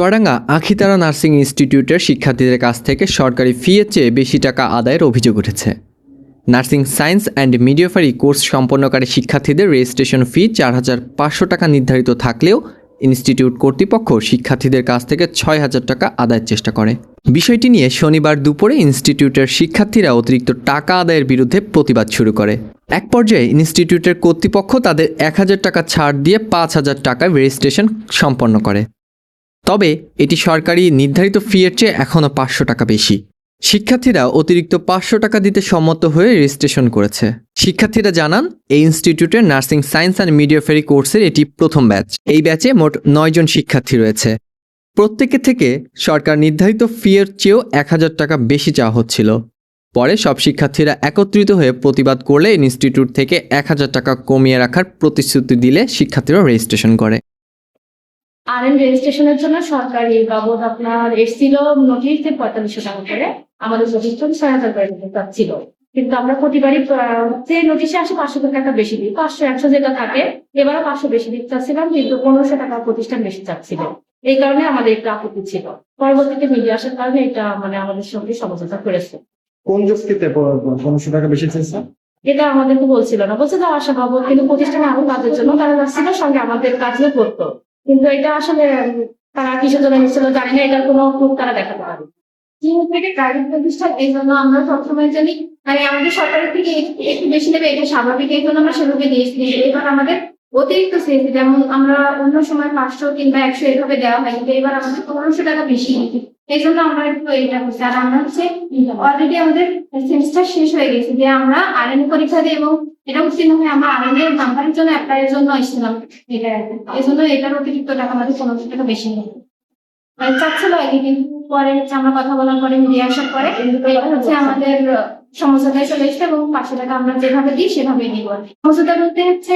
Chuadanga আখিতারা nursing ইনস্টিটিউটের শিক্ষার্থীদের কাছ থেকে সরকারি ফিয়ের চেয়ে বেশি টাকা আদায়ের অভিযোগ উঠেছে। Nursing science and midwifery course সম্পন্নকারী শিক্ষার্থীদের রেজিস্ট্রেশন ফি চার হাজার পাঁচশো টাকা নির্ধারিত থাকলেও ইনস্টিটিউট কর্তৃপক্ষ শিক্ষার্থীদের কাছ থেকে ছয় হাজার টাকা আদায়ের চেষ্টা করে। বিষয়টি নিয়ে শনিবার দুপুরে ইনস্টিটিউটের শিক্ষার্থীরা অতিরিক্ত টাকা আদায়ের বিরুদ্ধে প্রতিবাদ শুরু করে। এক পর্যায়ে ইনস্টিটিউটের কর্তৃপক্ষ তাদের এক হাজার টাকা ছাড় দিয়ে পাঁচ হাজার টাকায় রেজিস্ট্রেশন সম্পন্ন করে। তবে এটি সরকারি নির্ধারিত ফিয়ের চেয়ে এখনও পাঁচশো টাকা বেশি। শিক্ষার্থীরা অতিরিক্ত পাঁচশো টাকা দিতে সম্মত হয়ে রেজিস্ট্রেশন করেছে। শিক্ষার্থীরা জানান, এই ইনস্টিটিউটের নার্সিং সায়েন্স অ্যান্ড মিডিয়াফেরি কোর্সের এটি প্রথম ব্যাচ। এই ব্যাচে মোট নয়জন শিক্ষার্থী রয়েছে। প্রত্যেকে থেকে সরকার নির্ধারিত ফিয়ের চেয়েও এক হাজার টাকা বেশি চাওয়া হচ্ছিল। পরে সব শিক্ষার্থীরা একত্রিত হয়ে প্রতিবাদ করলে ইনস্টিটিউট থেকে এক হাজার টাকা কমিয়ে রাখার প্রতিশ্রুতি দিলে শিক্ষার্থীরা রেজিস্ট্রেশন করে। আর এন রেজিস্ট্রেশনের জন্য সরকারি বাবদ আপনার এসছিল নোটিশ যে পঁয়তাল্লিশশো টাকা করে। আমাদের প্রতিষ্ঠান ছয় হাজার করে চাচ্ছিল। কিন্তু আমরা প্রতিবারই যে নোটিশে আসে পাঁচশো টাকা বেশি দিই। পাঁচশো একশো যেটা থাকে এবারও পাঁচশো বেশি দিতে চাচ্ছিলাম কিন্তু পনেরোশো টাকা প্রতিষ্ঠান বেশি চাচ্ছিল। এই কারণে আমাদের একটা আপত্তি ছিল। পরবর্তীতে মিডিয়া আসার কারণে এটা মানে আমাদের সঙ্গে সমঝোতা করেছে। কোন যুক্তিতে পনেরোশো টাকা বেশি চেয়েছে এটা আমাদেরকে বলছিল না। বলছে দাও আশা পাবো কিন্তু প্রতিষ্ঠানে আরও কাজের জন্য তারা যাচ্ছিল সঙ্গে আমাদের কাজও করতো। কিন্তু এটা আসলে তারা কিসের জন্য নিচ্ছিল জানি না, এটার কোনো প্রুফ তারা দেখাতে পারে চীন এটা প্রাইভেট প্রতিষ্ঠান, এই জন্য আমরা সবসময় জানি মানে আমাদের সরকারের থেকে একটু- বেশি নেবে, এটা স্বাভাবিক, এই জন্য আমরা সেভাবে দিয়েছি। এবার আমাদের অতিরিক্ত চেয়েছি যেমন আমরা অন্য সময় পাঁচশো কিংবা একশো এভাবে দেওয়া হয় কিন্তু এবার আমাদের পনেরোশো টাকা বেশি। এই জন্য আমরা একটু এটা করছি। আর আমরা হচ্ছে অলরেডি আমাদের সেমিস্টার শেষ হয়ে গেছে যে আমরা আরএন পরীক্ষা দিয়ে এবং এটা উত্তীর্ণ হয়ে আমরা আরএন এর নাম্বারের জন্য অ্যাপ্লাই এর জন্য এসেছিলাম। এটা এই জন্য এটার অতিরিক্ত টাকা আমাদের পনেরোশো টাকা বেশি নেই। মানে চাচ্ছিল আগে কিন্তু পরে হচ্ছে আমরা কথা বলার পরে মিডিয়া আসার পরে এটা হচ্ছে আমাদের সমস্যাটাই চলে এসছে এবং পাঁচশো টাকা আমরা যেভাবে দিই সেভাবে দিব। সমস্যাটা বলতে হচ্ছে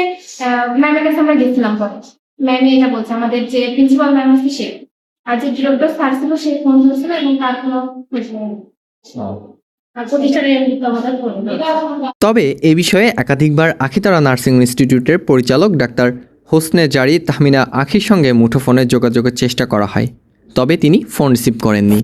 ম্যামের কাছে আমরা গেছিলাম পরে। ম্যামে এটা বলছে আমাদের যে প্রিন্সিপাল ম্যাম আছে সে। আর যে ডিরেক্টর স্যার ছিল সে ফোন ধরছিল এবং তার কোনো খোঁজ নেই তবে এ বিষয়ে একাধিকবার আখিতারা নার্সিং ইনস্টিটিউটের পরিচালক ডাক্তার হোসনে জারি তাহমিনা আখির সঙ্গে মুঠোফোনে যোগাযোগের চেষ্টা করা হয় তবে তিনি ফোন রিসিভ করেননি।